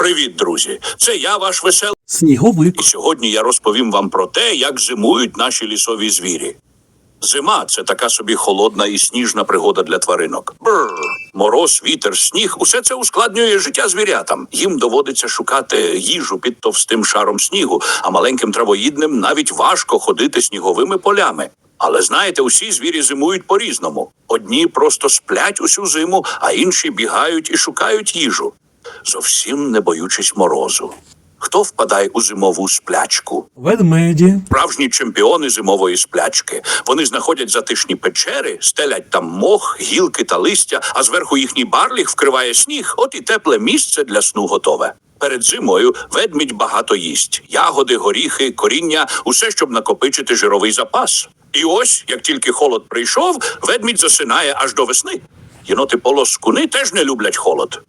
Привіт, друзі! Це я, ваш веселий. Сніговик. І сьогодні я розповім вам про те, як зимують наші лісові звірі. Зима це така собі холодна і сніжна пригода для тваринок. Бррр. Мороз, вітер, сніг усе це ускладнює життя звірятам. Їм доводиться шукати їжу під товстим шаром снігу, а маленьким травоїдним навіть важко ходити сніговими полями. Але знаєте, усі звірі зимують по-різному. Одні просто сплять усю зиму, а інші бігають і шукають їжу, зовсім не боючись морозу. Хто впадає у зимову сплячку? Ведмеді. Справжні чемпіони зимової сплячки. Вони знаходять затишні печери, стелять там мох, гілки та листя, а зверху їхній барліг вкриває сніг. От і тепле місце для сну готове. Перед зимою ведмідь багато їсть: ягоди, горіхи, коріння, усе, щоб накопичити жировий запас. І ось, як тільки холод прийшов, ведмідь засинає аж до весни. Єноти полоскуни теж не люблять холод.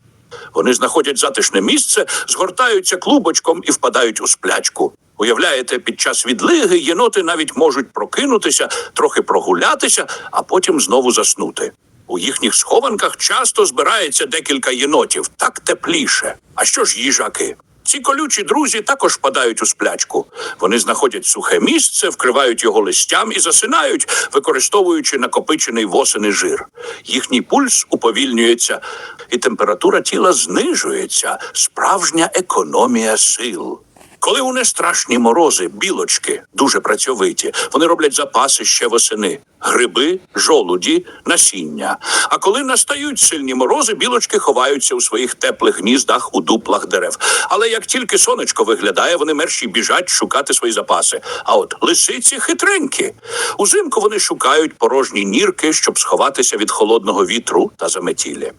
Вони знаходять затишне місце, згортаються клубочком і впадають у сплячку. Уявляєте, під час відлиги єноти навіть можуть прокинутися, трохи прогулятися, а потім знову заснути. У їхніх схованках часто збирається декілька єнотів, так тепліше. А що ж їжаки? Ці колючі друзі також впадають у сплячку. Вони знаходять сухе місце, вкривають його листям і засинають, використовуючи накопичений восени жир. Їхній пульс уповільнюється, і температура тіла знижується. Справжня економія сил. Коли у страшні морози, білочки дуже працьовиті, вони роблять запаси ще восени: гриби, жолуді, насіння. А коли настають сильні морози, білочки ховаються у своїх теплих гніздах у дуплах дерев. Але як тільки сонечко виглядає, вони мерші біжать шукати свої запаси. А от лисиці хитренькі. Узимку вони шукають порожні нірки, щоб сховатися від холодного вітру та заметілля.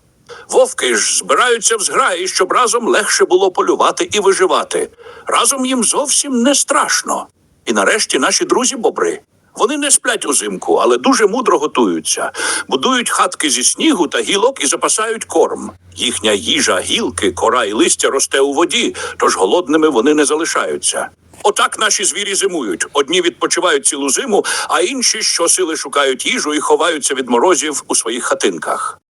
Вовки ж збираються в зграї, щоб разом легше було полювати і виживати. Разом їм зовсім не страшно. І нарешті наші друзі бобри. Вони не сплять узимку, але дуже мудро готуються, будують хатки зі снігу та гілок і запасають корм. Їхня їжа, гілки, кора і листя росте у воді, тож голодними вони не залишаються. Отак наші звірі зимують. Одні відпочивають цілу зиму, а інші щосили шукають їжу і ховаються від морозів у своїх хатинках.